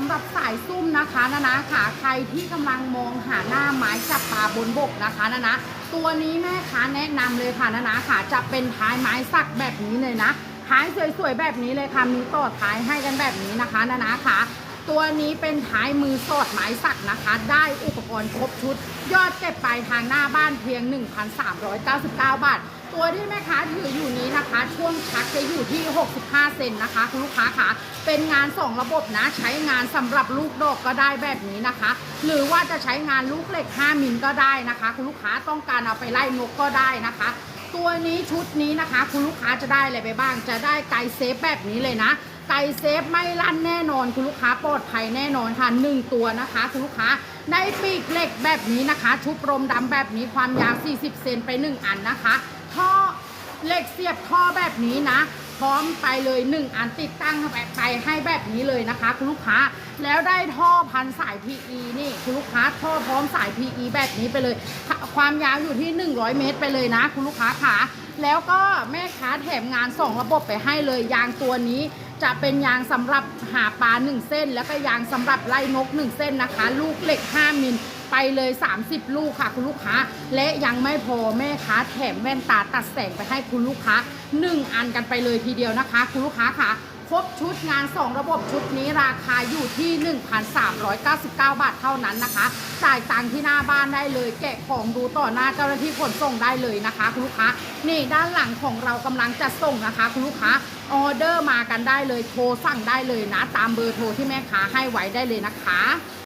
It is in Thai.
ำหรับสายซุ่มนะคะนะนะค่ะใครที่กำลังมองหาหน้าไม้จับปลาบนบกนะคะนะนะตัวนี้แม่ค้าแนะนำเลยค่ะนะนะค่ะจะเป็นท้ายไม้สักแบบนี้เลยนะท้ายสวยๆแบบนี้เลยค่ะมีต่อท้ายให้กันแบบนี้นะคะนะนะค่ะ ตัวนี้เป็นท้ายมือสอดไม้สักนะคะ ได้อุปกรณ์ครบชุด ยอดเก็บปลายทางหน้าบ้านเพียง 1,399 บาท ตัวที่แม่ค้าถืออยู่นี้นะคะ ช่วงชักจะอยู่ที่ 65 เซนนะคะ คุณลูกค้าค่ะ เป็นงาน 2 ระบบนะ ใช้งานสำหรับลูกดอกก็ได้แบบนี้นะคะ หรือว่าจะใช้งานลูกเหล็ก 5 มิลก็ได้นะคะ คุณลูกค้าต้องการเอาไปไล่นกก็ได้นะคะตัวนี้ชุดนี้นะคะ คุณลูกค้าจะได้อะไรไปบ้าง จะได้ไกเซฟแบบนี้เลยนะ ไก่เซฟไม่ลั่นแน่นอนคุณลูกค้าปลอดภัยแน่นอนค่ะหนึ่งตัวนะคะคุณลูกค้าได้ปีกเหล็กแบบนี้นะคะ ชุบรมดำแบบนี้ความยาว 40 เซนไป 1 อันนะคะท่อเหล็กเสียบท่อแบบนี้นะ พร้อมไปเลย 1 อันติดตั้งไปไปให้แบบนี้เลยนะคะคุณลูกค้าแล้วได้ท่อพันสาย PE นี่คุณลูกค้าท่อพร้อมสาย PE แบบนี้ไปเลย ความยาวอยู่ที่ 100 เมตรไปเลยนะ คุณลูกค้าค่ะแล้วก็แม่ค้าแถมงาน2ระบบไปให้เลยยางตัวนี้ จะเป็นยางสำหรับหาปลา1 เส้น แล้วก็ยางสำหรับไล่นก 1 เส้นนะคะ ลูกเหล็ก 5 มิลไปเลย 30 ลูกค่ะคุณลูกค้า และยังไม่พอแม่ค้าแถมแว่นตาตัดแสงไปให้คุณลูกค้า 1 อันกันไปเลยทีเดียวนะคะ คุณลูกค้าค่ะ ครบชุดงาน 2 ระบบชุดนี้ราคาอยู่ที่ 1,399 บาทเท่านั้นนะคะ จ่ายตังค์ที่หน้าบ้านได้เลย แกะของดูต่อหน้าเจ้าหน้าที่ขนส่งได้เลยนะคะคุณลูกค้า นี่ด้านหลังของเรากำลังจะส่งนะคะคุณลูกค้า ออเดอร์มากันได้เลย โทรสั่งได้เลยนะ ตามเบอร์โทรที่แม่ค้าให้ไว้ได้เลยนะคะ